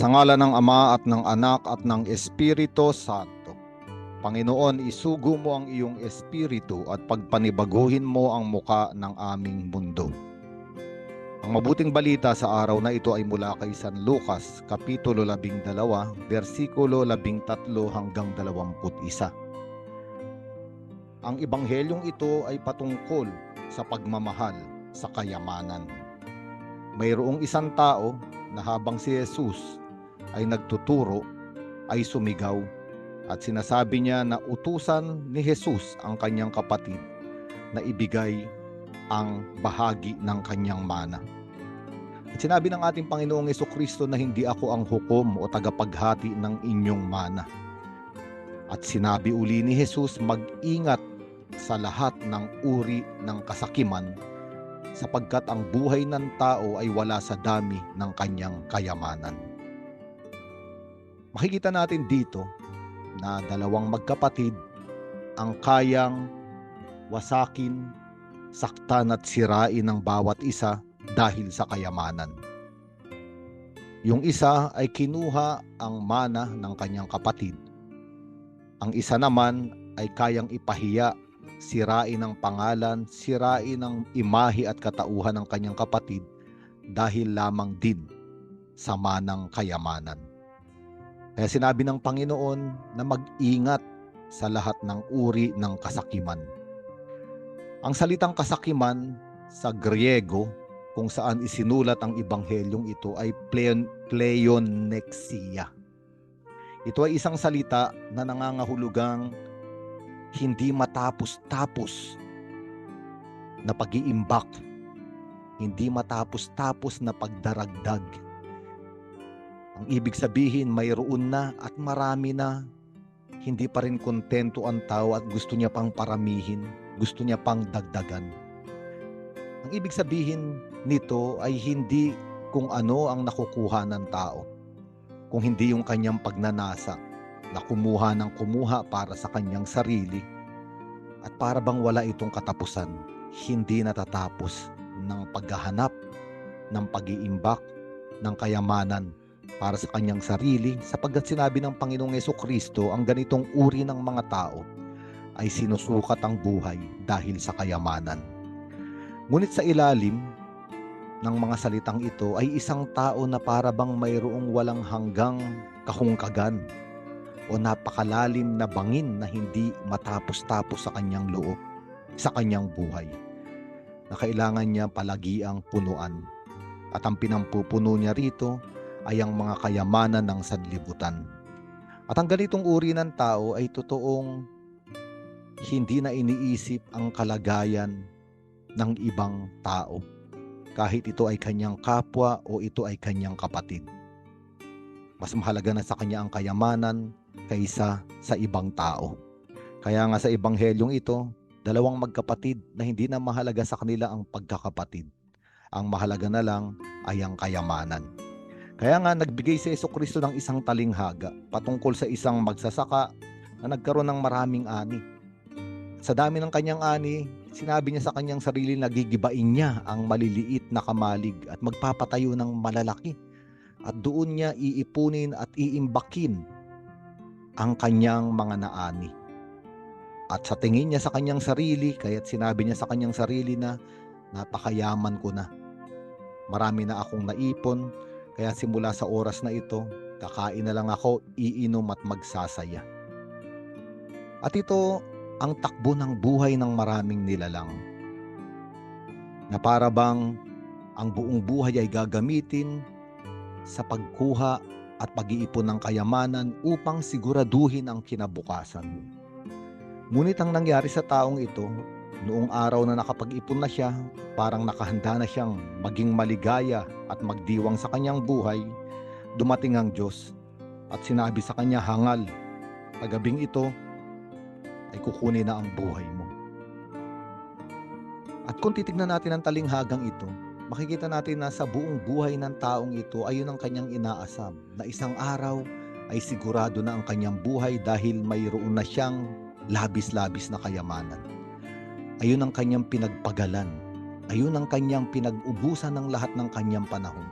Sa ngala ng Ama at ng Anak at ng Espiritu Santo. Panginoon, isugo mo ang iyong espiritu at pagpanibaguhin mo ang muka ng aming mundo. Ang mabuting balita sa araw na ito ay mula kay San Lucas, Kapitulo 12, versikulo 13 hanggang 21. Ang ibanghelyong ito ay patungkol sa pagmamahal sa kayamanan. Mayroong isang tao na habang si Jesus ay nagtuturo ay sumigaw at sinasabi niya na utusan ni Jesus ang kanyang kapatid na ibigay ang bahagi ng kanyang mana. At sinabi ng ating Panginoong Yeso Kristo na hindi ako ang hukom o tagapaghati ng inyong mana. At sinabi uli ni Jesus mag-ingat sa lahat ng uri ng kasakiman sapagkat ang buhay ng tao ay wala sa dami ng kanyang kayamanan. Makikita natin dito na dalawang magkapatid ang kayang wasakin, saktan at sirain ng bawat isa dahil sa kayamanan. Yung isa ay kinuha ang mana ng kanyang kapatid. Ang isa naman ay kayang ipahiya, sirain ang pangalan, sirain ang imahi at katauhan ng kanyang kapatid dahil lamang din sa manang kayamanan. Kaya sinabi ng Panginoon na mag-ingat sa lahat ng uri ng kasakiman. Ang salitang kasakiman sa Griego kung saan isinulat ang ibanghelyong ito ay pleon, pleonexia. Ito ay isang salita na nangangahulugang hindi matapos-tapos na pag-iimbak, hindi matapos-tapos na pagdaragdag. Ang ibig sabihin, mayroon na at marami na. Hindi pa rin kontento ang tao at gusto niya pang paramihin, gusto niya pang dagdagan. Ang ibig sabihin nito ay hindi kung ano ang nakukuha ng tao, kung hindi yung kanyang pagnanasa na kumuha ng kumuha para sa kanyang sarili at para bang wala itong katapusan, hindi natatapos ng paghahanap, ng pag-iimbak, ng kayamanan para sa kanyang sarili sapagkat sinabi ng Panginoong Yeso Kristo ang ganitong uri ng mga tao ay sinusukat ang buhay dahil sa kayamanan. Ngunit sa ilalim ng mga salitang ito ay isang tao na para bang mayroong walang hanggang kahungkagan o napakalalim na bangin na hindi matapos-tapos sa kanyang loob, sa kanyang buhay. Na kailangan niya palagi ang punuan. At ang pinampupuno niya rito ay ang mga kayamanan ng sanlibutan. At ang ganitong uri ng tao ay totoong hindi na iniisip ang kalagayan ng ibang tao kahit ito ay kanyang kapwa o ito ay kanyang kapatid. Mas mahalaga na sa kanya ang kayamanan kaysa sa ibang tao. Kaya nga sa ebanghelyong ito, dalawang magkapatid na hindi na mahalaga sa kanila ang pagkakapatid. Ang mahalaga na lang ay ang kayamanan. Kaya nga nagbigay si Yeso Kristo ng isang talinghaga patungkol sa isang magsasaka na nagkaroon ng maraming ani. Sa dami ng kanyang ani, sinabi niya sa kanyang sarili na gigibain niya ang maliliit na kamalig at magpapatayo ng malalaki. At doon niya iipunin at iimbakin ang kanyang mga naani. At sa tingin niya sa kanyang sarili, kaya't sinabi niya sa kanyang sarili na napakayaman ko na. Marami na akong naipon, kaya simula sa oras na ito, kakain na lang ako, iinom at magsasaya. At ito ang takbo ng buhay ng maraming nilalang. Na para bang ang buong buhay ay gagamitin sa pagkuha at pag-iipon ng kayamanan upang siguraduhin ang kinabukasan. Ngunit ang nangyari sa taong ito, noong araw na nakapag-ipon na siya, parang nakahanda na siyang maging maligaya at magdiwang sa kanyang buhay, dumating ang Diyos at sinabi sa kanya hangal, kagabing ito ay kukunin na ang buhay mo. At kung titignan natin ang talinghagang ito, makikita natin na sa buong buhay ng taong ito ayun ang kanyang inaasam na isang araw ay sigurado na ang kanyang buhay dahil mayroon na siyang labis-labis na kayamanan. Ayun ang kanyang pinagpagalan. Ayun ang kanyang pinag-ubusan ng lahat ng kanyang panahon.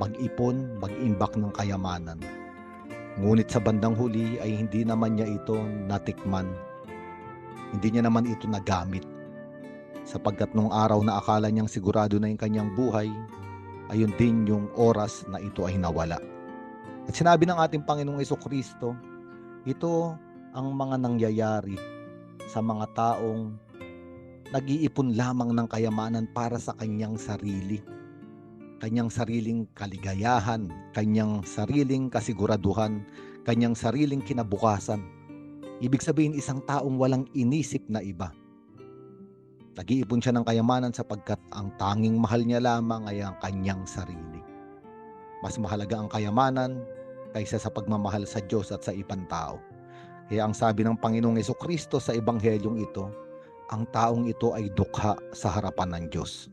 mag-ipon, mag-imbak ng kayamanan. Ngunit sa bandang huli ay hindi naman niya ito natikman. Hindi niya naman ito nagamit. Sapagkat nung araw na akala niyang sigurado na yung kanyang buhay, ayun din yung oras na ito ay nawala. At sinabi ng ating Panginoong Kristo, ito ang mga nangyayari sa mga taong nag-iipon lamang ng kayamanan para sa kanyang sarili. Kanyang sariling kaligayahan, kanyang sariling kasiguraduhan, kanyang sariling kinabukasan. Ibig sabihin isang taong walang inisip na iba. Nag-iipon siya ng kayamanan sapagkat ang tanging mahal niya lamang ay ang kanyang sarili. Mas mahalaga ang kayamanan kaysa sa pagmamahal sa Diyos at sa ibang tao. Kaya ang sabi ng Panginoong Yeso Kristo sa Ebanghelyong ito, ang taong ito ay dukha sa harapan ng Diyos.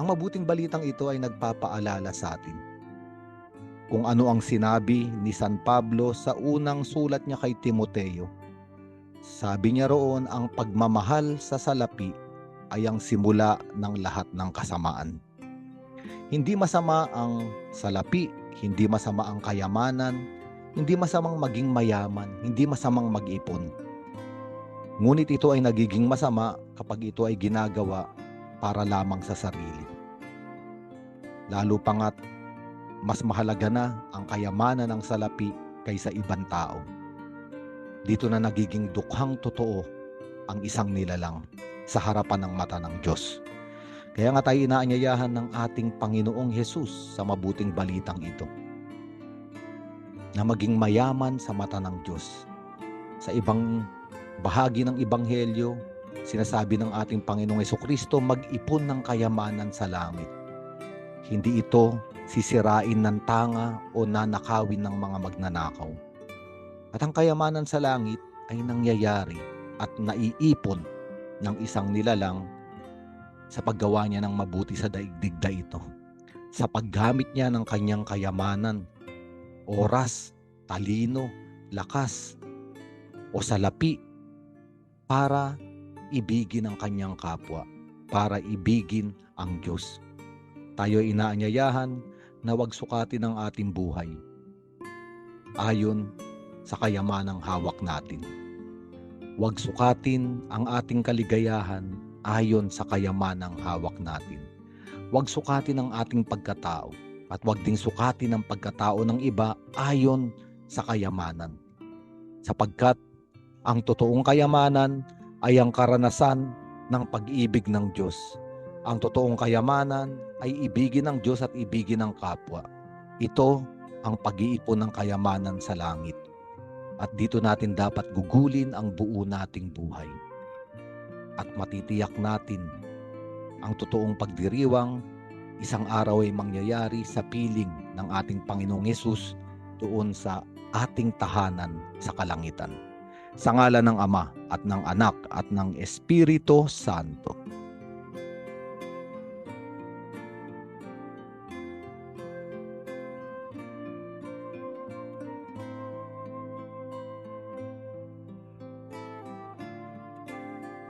Ang mabuting balitang ito ay nagpapaalala sa atin kung ano ang sinabi ni San Pablo sa unang sulat niya kay Timoteo. Sabi niya roon, ang pagmamahal sa salapi ay ang simula ng lahat ng kasamaan. Hindi masama ang salapi, hindi masama ang kayamanan, hindi masamang maging mayaman, hindi masamang mag-ipon. Ngunit ito ay nagiging masama kapag ito ay ginagawa para lamang sa sarili. Lalo pa nga't mas mahalaga na ang kayamanan ng salapi kaysa ibang tao. Dito na nagiging dukhang totoo ang isang nilalang sa harapan ng mata ng Diyos. Kaya nga tayo inaanyayahan ng ating Panginoong Hesus sa mabuting balitang ito na maging mayaman sa mata ng Diyos. Sa ibang bahagi ng Ebanghelyo, sinasabi ng ating Panginoong Kristo mag-ipon ng kayamanan sa langit. Hindi ito sisirain ng tanga o nanakawin ng mga magnanakaw. At ang kayamanan sa langit ay nangyayari at naiipon ng isang nilalang sa paggawa niya ng mabuti sa daigdig na ito. Sa paggamit niya ng kanyang kayamanan, oras, talino, lakas, o salapi para ibigin ang kanyang kapwa, para ibigin ang Diyos. Tayo inaanyayahan na wag sukatin ang ating buhay ayon sa kayamanang hawak natin. Huwag sukatin ang ating kaligayahan ayon sa kayamanang hawak natin. Huwag sukatin ang ating pagkatao at huwag ding sukatin ang pagkatao ng iba ayon sa kayamanan. Sapagkat ang totoong kayamanan ay ang karanasan ng pag-ibig ng Diyos. Ang totoong kayamanan ay ibigin ng Diyos at ibigin ng kapwa. Ito ang pag-iipon ng kayamanan sa langit. At dito natin dapat gugulin ang buo nating buhay. At matitiyak natin ang totoong pagdiriwang isang araw ay mangyayari sa piling ng ating Panginoong Yesus doon sa ating tahanan sa kalangitan. Sa ngala ng Ama at ng Anak at ng Espiritu Santo.